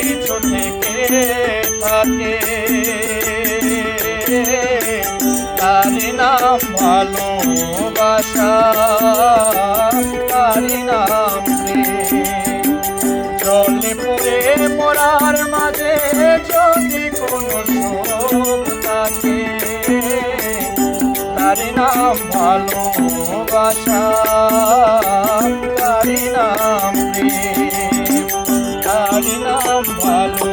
যদি কিছু থেকে তার নাম ভালোবাসা, তার নাম। জলে পড়ে মরার মাঝে যদি কোনো শোক থাকে, তার নাম ভালোবাসা, তার নাম প্রেম তার নাম ভালোবাসা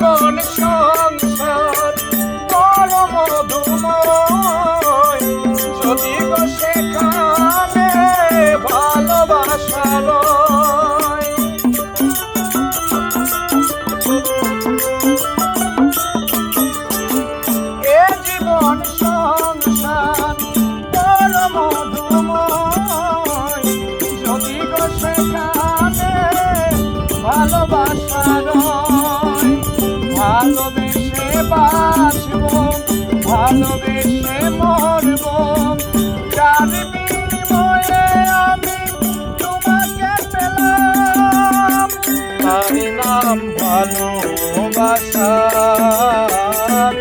জীবন ভালোবেসে মরব। যার বিনিময়ে আমি তোমাকে পেলাম। তার নাম ভালোবাসা,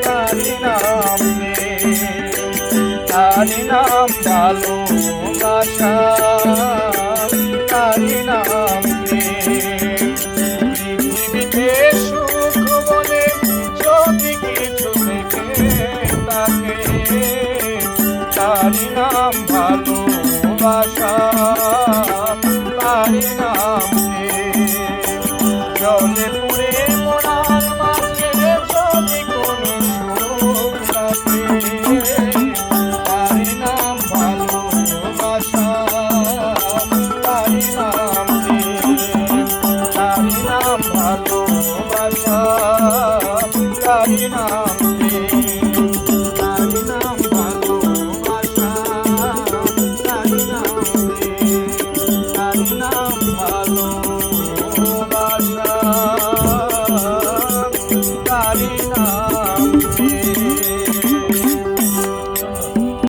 তার নাম প্রেম নাম ভালোবাসা, তার নাম ভালোবাসা